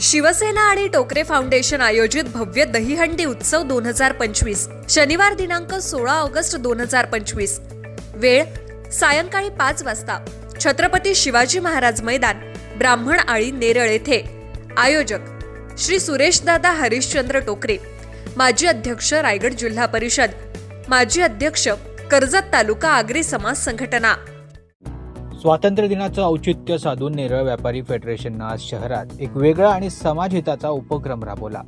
शिवसेना आणि टोकरे फाउंडेशन आयोजित भव्य दहीहंडी उत्सव दोन हजार पंचवीस शनिवार दिनांक सोळा ऑगस्ट दोन हजार पंचवीस. वेळ सायंकाळी पाच वाजता छत्रपती शिवाजी महाराज मैदान ब्राह्मण आळी नेरळ येथे. आयोजक श्री सुरेशदादा हरिश्चंद्र टोकरे माजी अध्यक्ष रायगड जिल्हा परिषद माजी अध्यक्ष कर्जत तालुका आगरी समाज संघटना. स्वातंत्र्य दिनाचं औचित्य साधून नेरळ व्यापारी फेडरेशननं आज शहरात एक वेगळा आणि समाजहिताचा उपक्रम राबवला.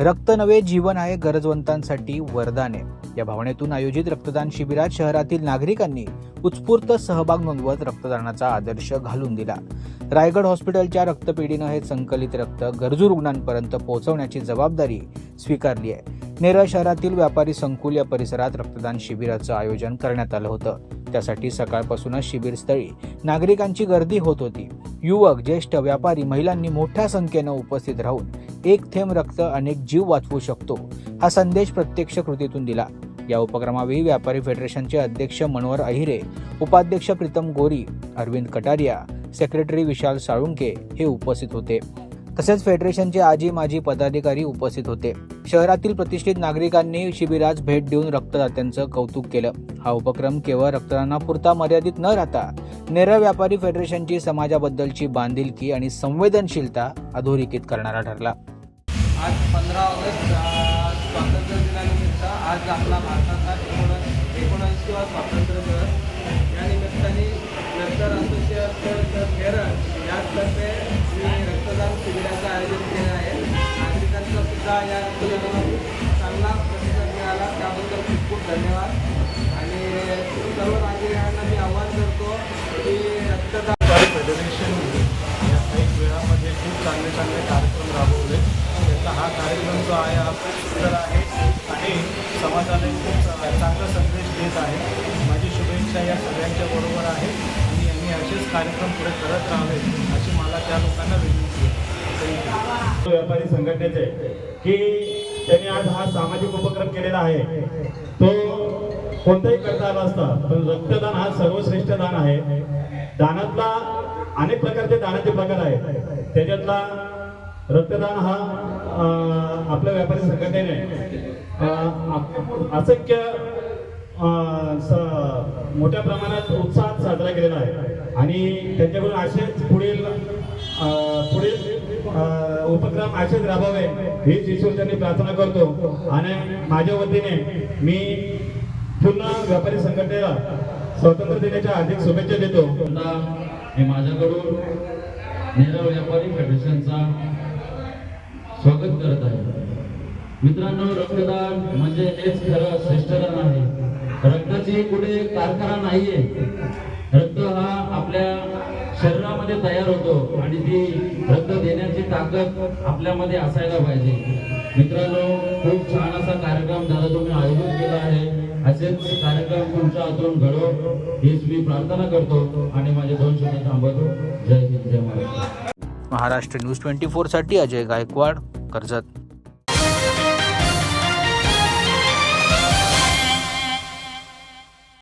रक्त नवे जीवन आहे गरजवंतांसाठी वरदाने. या भावनेतून आयोजित रक्तदान शिबिरात शहरातील नागरिकांनी उत्स्फूर्त सहभाग नोंदवत रक्तदानाचा आदर्श घालून दिला. रायगड हॉस्पिटलच्या रक्तपेढीनं हे संकलित रक्त गरजू रुग्णांपर्यंत पोहोचवण्याची जबाबदारी स्वीकारली आहे. नेरळ शहरातील व्यापारी संकुल या परिसरात रक्तदान शिबिराचं आयोजन करण्यात आलं होतं. त्यासाठी सकाळपासूनच शिबिरस्थळी नागरिकांची गर्दी होत होती. युवक ज्येष्ठ व्यापारी महिलांनी मोठ्या संख्येनं उपस्थित राहून एक थेंब रक्त अनेक जीव वाचवू शकतो हा संदेश प्रत्यक्ष कृतीतून दिला. या उपक्रमावेळी व्यापारी फेडरेशनचे अध्यक्ष मनोहर अहिरे उपाध्यक्ष प्रीतम गोरी अरविंद कटारिया सेक्रेटरी विशाल साळुंके हे उपस्थित होते. तसेच फेडरेशनचे आजी माजी पदाधिकारी उपस्थित होते. शहरातील प्रतिष्ठित नागरिकांनी शिबिरास भेट देऊन रक्तदात्यांचं कौतुक केलं. हा उपक्रम केवळ रक्तदानापुरता मर्यादित न राहता नेरळ व्यापारी फेडरेशनची समाजाबद्दलची बांधिलकी आणि संवेदनशीलता अधोरेखित करणारा ठरला. आज पंधरा ऑगस्ट स्वातंत्र्य दिनानिमित्त आज आपला भारताचा एकोण एकोणऐंशीवा स्वातंत्र्य दिवस. या निमित्ताने नंतर असोसिएशन केरळ यातर्फे या रक्तदानाला चांगला प्रतिसाद मिळाला. त्याबद्दल खूप खूप धन्यवाद. आणि सर्व नागरिकांना मी आवाहन करतो की रक्तदान फेडरेशन या काही वेळामध्ये खूप चांगले चांगले कार्यक्रम राबवले. त्याचा हा कार्यक्रम जो आहे हा खूप सुंदर आहे. आणि समाजाला खूप चांगला संदेश देत आहे. माझी शुभेच्छा या सगळ्यांच्या बरोबर आहे. आणि यांनी असेच कार्यक्रम पुढे करत राहावे अशी मला त्या लोकांना विनंती आहे. व्यापारी संघटनेचे की त्यांनी आज हा सामाजिक उपक्रम केलेला आहे. तो कोणताही करता आला असता पण रक्तदान हा सर्वश्रेष्ठ दान आहे. दानातला अनेक प्रकारचे दानाचे प्रकार आहेत. त्याच्यातला रक्तदान हा आपल्या व्यापारी संघटनेने असंख्य स- मोठ्या प्रमाणात उत्साहात साजरा केलेला आहे. आणि त्यांच्याकडून असेच पुढील उपक्रम असेच राबवावे हीच ईश्वरच्यांनी प्रार्थना करतो. आणि माझ्या वतीने मी पूर्ण व्यापारी संघटनेला स्वातंत्र्य दिनाच्या हार्दिक शुभेच्छा देतो. मी माझ्याकडून नेरळ व्यापारी फेडरेशनचा स्वागत करत आहे. मित्रांनो रक्तदान म्हणजे हेच खरं श्रेष्ठदान आहे. रक्ताची कुठे कारखाना नाहीये. रक्त हा आपल्या शरीरामध्ये तयार होतो आणि ती रक्त देण्याची ताकद आपल्यामध्ये असायला पाहिजे. मित्रांनो खूप छान असा कार्यक्रम दादा तुम्ही आयोजित केला आहे. असेच कार्यक्रम तुमच्या हातून घडव हीच मी प्रार्थना करतो आणि माझे दोन शब्द थांबवतो. जय हिंद जय महाराष्ट्र. महाराष्ट्र न्यूज ट्वेंटी फोरसाठी अजय गायकवाड कर्जत.